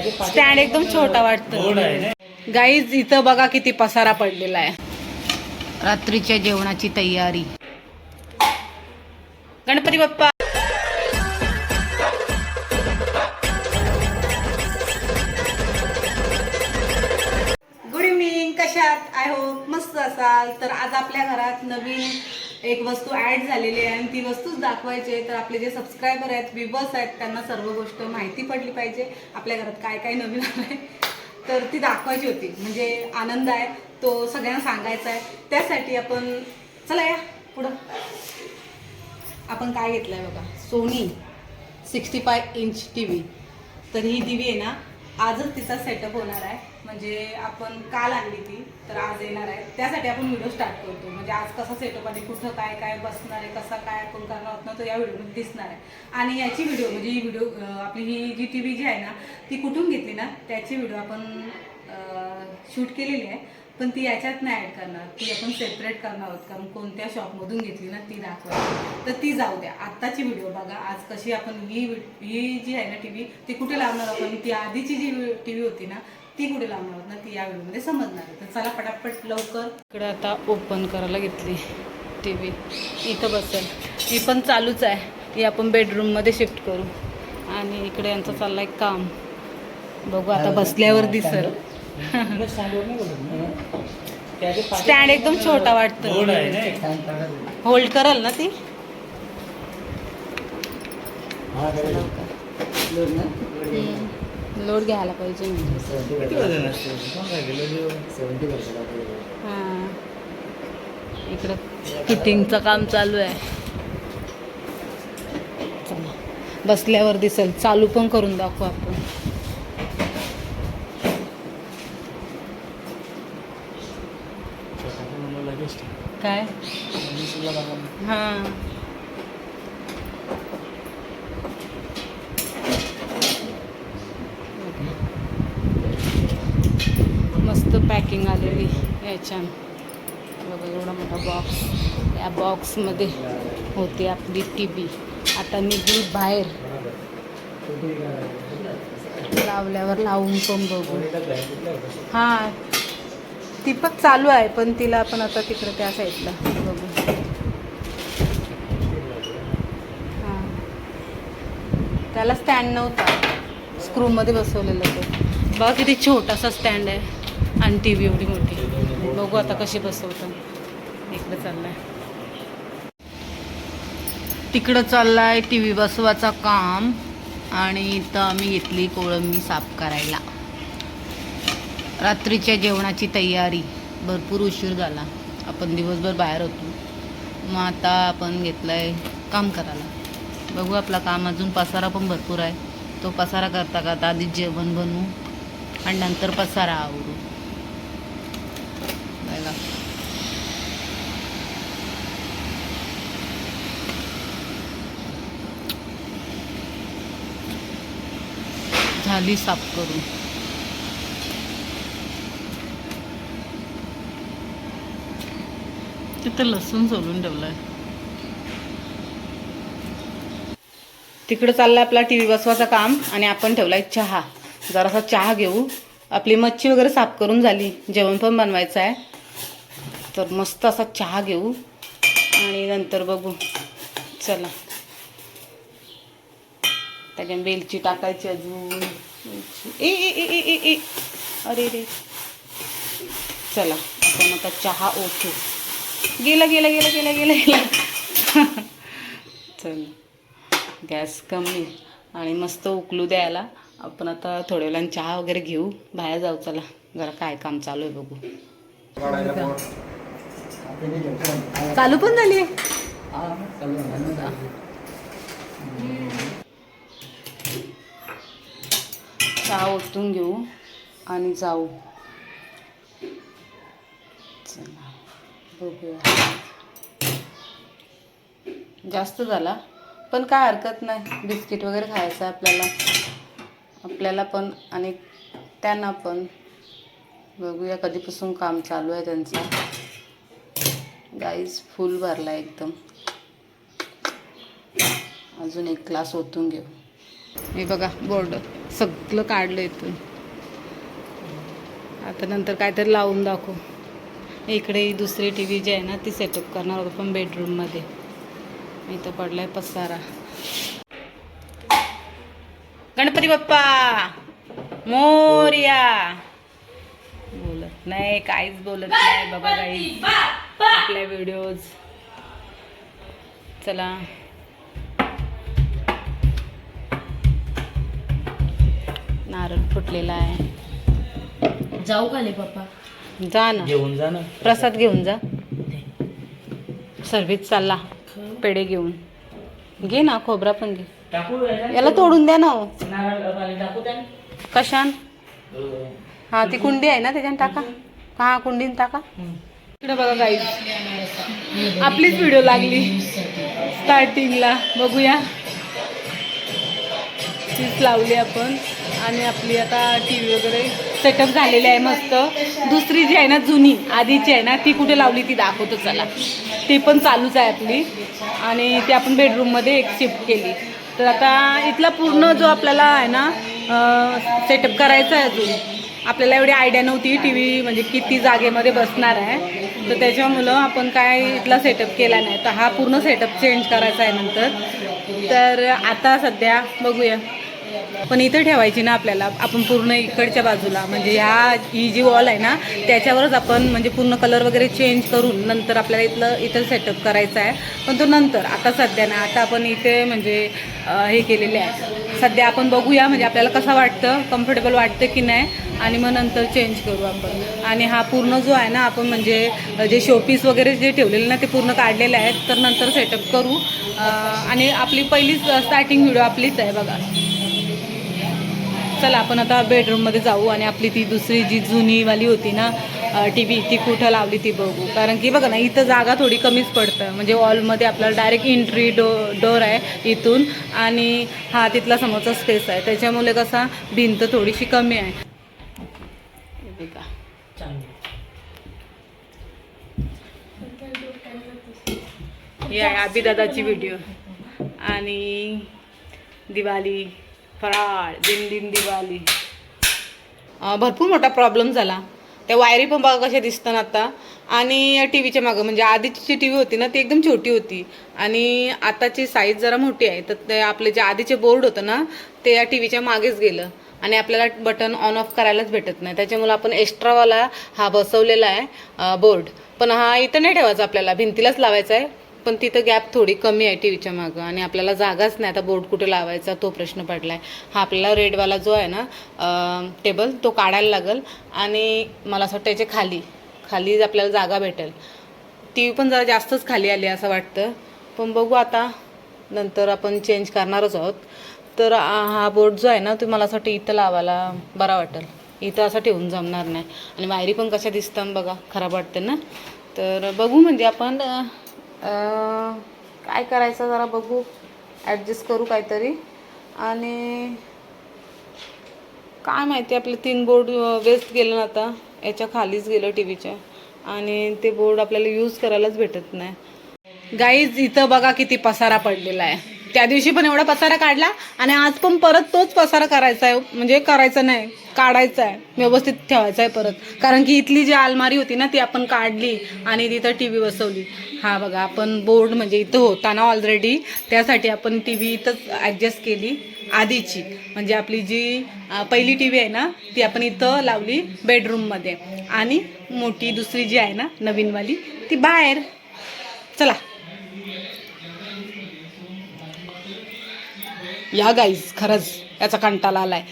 Stand एकदम छोटा वाटतो. गाईज इथं बघा किती पसारा पडलेला आहे. रात्रीच्या जेवणाची तयारी. गणपती बाप्पा. गुड इव्हनिंग कशात आय होप मस्त असाल. तर आज आपल्या घरात नवीन एक वस्तू ॲड झालेली आहे आणि ती वस्तूच दाखवायची आहे तर आपले जे सबस्क्रायबर आहेत विवर्स आहेत त्यांना सर्व गोष्ट माहिती पडली पाहिजे. आपल्या घरात काय काय नवीन आहे तर ती दाखवायची होती. म्हणजे आनंद आहे. तो सगळ्यांना सांगायचा आहे. त्यासाठी आपण चला या पुढं. आपण काय घेतलं आहे बघा? Sony sixty five inch T V तर ही दिवी आहे ना आजच तिचा सेटअप होणार आहे. म्हणजे आपण काल आणली ती तर आज येणार आहे. त्यासाठी आपण व्हिडिओ स्टार्ट करतो. म्हणजे आज कसा सेटअप आणि कुठं काय काय बसणार आहे कसा काय आपण करणार आहोत ना तो या व्हिडिओमध्ये दिसणार आहे. आणि याची व्हिडिओ म्हणजे ही व्हिडिओ आपली ही जी टी व्ही जी आहे ना ती कुठून घेतली ना त्याची व्हिडिओ आपण शूट केलेली आहे. पण ती याच्यात नाही ॲड करणार. ती आपण सेपरेट करणार आहोत. कारण कोणत्या शॉपमधून घेतली ना ती दाखवा. तर ती जाऊ द्या. आत्ताची व्हिडिओ बघा. आज कशी आपण ही ही जी आहे ना टी व्ही ती कुठे लावणार आपण ती आधीची जी टी व्ही होती ना ती कुठे लावणार ना ती या व्हिडिओमध्ये समजणार आहे. तर चला पटापट लवकर. इकडे आता ओपन करायला घेतली टी व्ही इथं बसेल. ही पण चालूच आहे. ही आपण बेडरूममध्ये शिफ्ट करू. आणि इकडे यांचं चाललंय काम. बघू आता बसल्यावर दिसल. स्टँड एकदम छोटा वाटतो. होल्ड करल ना ती? लोड घ्यायला पाहिजे म्हणजे. हां. इकडं फिटिंगचं काम चालू आहे. चला बसल्यावर दिसेल. चालू पण करून दाखवू आपण. काय? हां मस्त पॅकिंग आलेली याच्यान बघा एवढा मोठा बॉक्स या बॉक्समध्ये होती आपली टी बी आता निघली बाहेर. लावल्यावर लावून पण बघू. हां ती पण चालू आहे पण तिला आपण आता तिकडे त्या साईडला बघू. हां. त्याला स्टँड नव्हता. स्क्रूमध्ये बसवलेलं ते. बघा किती छोटासा स्टँड आहे. आणि टी व्ही एवढी मोठी. बघू आता कशी बसवतं. चाललं आहे तिकडं चाललाय टी व्ही बसवाचा काम. आणि इथं आम्ही घेतली कोळंबी साफ करायला. रात्रीच्या जेवणाची तयारी. भरपूर उशीर झाला. आपण दिवसभर बाहेर होतो. मग आता आपण घेतलं आहे काम करायला. बघू आपला काम. अजून पसारा पण भरपूर आहे. तो पसारा करता करता आधीच जेवण बनवू. आणि नंतर पसारा आवरू. करायला झाली साफ करून. तिथं लसूण सोलून आहे तिकडं चाललाय आपला टी व्ही बसवायचं काम आणि आपण ठेवलाय चहा. जरासा चहा घेऊ. आपली मच्छी वगैरे साफ करून झाली. जेवण पण बनवायचं आहे. तर मस्त असा चहा घेऊ. आणि नंतर बघू. चला. त्याच्या वेलची टाकायची अजून. ए ए ए ए ए ए. अरे रे. चला. आपण आता चहा ओके. गेला गेला गेला गेला गेला गेला. चल. गॅस कमी आणि मस्त उकलू द्यायला. आपण आता थोड्या वेळाने चहा वगैरे घेऊ. बाहेर जाऊ चला. जरा काय काम चालू आहे बघू. चालू पण झाली? चहा ओतून घेऊ आणि जाऊ. चला बघूया. जास्त झाला पण काय हरकत नाही. बिस्किट वगैरे खायचं आहे आपल्याला. आपल्याला पण आणि त्यांना पण. बघूया कधीपासून काम चालू आहे त्यांचं. गाईस फुल भरला एकदम. अजून एक ग्लास ओतून घेऊ. मी बघा बोर्ड सगळं काढलं इथून. आता नंतर काहीतरी लावून दाखवू. इकडे दुसरी टी व्ही जी आहे ना ती सेटअप करणार होतो पण बेडरूममध्ये इथं पडलाय पसारा. गणपती बाप्पा! मोर्या! बोलत नाही काहीच बोलत नाही. बाबा काही आपल्या व्हिडिओज चला. नारळ फुटलेला आहे. जाऊ का ले पप्पा? जा ना. घेऊन जा ना. प्रसाद घेऊन जा. सर्विस चालला. पेढे घेऊन. घे ना खोबरा पण घे. याला? तोडून द्या ना हो. नारळ पाणी टाकू त्या कशान? हा ती कुंडी आहे ना त्याच्यात टाका. हा कुंडीन टाका. इकडे बघा गाईज आपलीच व्हिडिओ लागली. स्टार्टिंगला बघूया. तीच लावली आपण. आणि आपली आता टी व्ही वगैरे सेटअप झालेली आहे मस्त. दुसरी जी आहे ना जुनी आधीची आहे ना ती कुठे लावली ती दाखवतो चला. ती पण चालूच आहे आपली. आणि ती आपण बेडरूममध्ये एक शिफ्ट केली. तर आता इथला पूर्ण जो आपल्याला आहे ना सेटअप करायचा आहे अजून आपल्याला एवढी आयडिया नव्हती. टी व्ही म्हणजे किती जागेमध्ये बसणार आहे. तर त्याच्यामुळं आपण काय इथला सेटअप केला नाही. तर हा पूर्ण सेटअप चेंज करायचा आहे नंतर. तर आता सध्या बघूया. पण इथं ठेवायची ना आपल्याला आपण पूर्ण इकडच्या बाजूला. म्हणजे ह्या ही जी वॉल आहे ना त्याच्यावरच आपण म्हणजे पूर्ण कलर वगैरे चेंज करून नंतर आपल्याला इथलं इथं सेटअप करायचं आहे. पण तो नंतर आता सध्या ना आता आपण इथे म्हणजे हे केलेले आहे. सध्या आपण बघूया म्हणजे आपल्याला कसं वाटतं कम्फर्टेबल वाटतं की नाही आणि मग नंतर चेंज करू आपण. आणि हा पूर्ण जो आहे ना आपण म्हणजे जे शोपीस वगैरे जे ठेवलेले ना ते पूर्ण काढलेले आहेत तर नंतर सेटअप करू. आणि आपली पहिलीच स्टार्टिंग व्हिडिओ आपलीच आहे बघा. चला आपण आता बेडरूममध्ये जाऊ आणि आपली ती दुसरी जी जुनीवाली होती ना टी व्ही ती कुठं लावली ती बघू. कारण की बघा ना इथं जागा थोडी कमीच पडतं. म्हणजे वॉलमध्ये आपल्याला डायरेक्ट एंट्री डो डोर आहे इथून आणि हा तिथला समोरचा स्पेस आहे. त्याच्यामुळे कसा भिंत थोडीशी कमी आहे. या आबी दादाची व्हिडिओ आणि दिवाळी फराळ दिन दिन दिवाळी भरपूर मोठा प्रॉब्लेम झाला. त्या वायरी पण बघा कशा दिसतात आता. आणि टी व्हीच्या मागं म्हणजे आधीची जी टी व्ही होती ना ती एकदम छोटी होती. आणि आताची साईज जरा मोठी आहे. तर ते आपले जे आधीचे बोर्ड होतं ना ते या टी व्हीच्या मागेच गेलं. आणि आपल्याला बटन ऑन ऑफ करायलाच भेटत नाही. त्याच्यामुळे आपण एक्स्ट्रावाला हा बसवलेला आहे बोर्ड पण हा इथं नाही ठेवायचा आपल्याला. भिंतीलाच लावायचा आहे. पण तिथं गॅप थोडी कमी आहे टी व्हीच्या मागं आणि आपल्याला जागाच नाही. आता बोर्ड कुठे लावायचा तो प्रश्न पडला आहे हा आपल्याला रेडवाला जो आहे ना टेबल तो काढायला लागेल आणि मला असं वाटतं याच्या खाली खाली आपल्याला जागा भेटेल. टी व्ही पण जरा जास्तच खाली आली असं वाटतं. पण बघू आता नंतर आपण चेंज करणारच आहोत. तर हा बोर्ड जो आहे ना तो मला असं वाटतं इथं लावायला बरा वाटेल. इथं असं ठेवून जमणार नाही. आणि वायरी पण कशा दिसतात बघा खराब वाटते ना. तर बघू म्हणजे आपण काय करायचं जरा बघू. ॲडजस्ट करू काहीतरी. आणि काय माहिती आपले तीन बोर्ड वेस्ट गेलं ना आता. याच्या खालीच गेलं टी व्हीच्या आणि ते बोर्ड आपल्याला यूज करायलाच भेटत नाही. गाईज इथं बघा किती पसारा पडलेला आहे. त्या दिवशी पण एवढा पसारा काढला आणि आज पण परत तोच पसारा करायचा आहे म्हणजे करायचा नाही काढायचा आहे व्यवस्थित ठेवायचा आहे परत. कारण की इथली जी अलमारी होती ना ती आपण काढली आणि तिथं टी व्ही बसवली. हा बघा आपण बोर्ड म्हणजे इथं होता ना ऑलरेडी त्यासाठी आपण टी व्ही इथंच ॲडजस्ट केली आधीची. म्हणजे आपली जी पहिली टी व्ही आहे ना ती आपण इथं लावली बेडरूममध्ये आणि मोठी दुसरी जी आहे ना नवीनवाली ती बाहेर. चला. या गाईज खरंच याचा कंटाळा आलाय.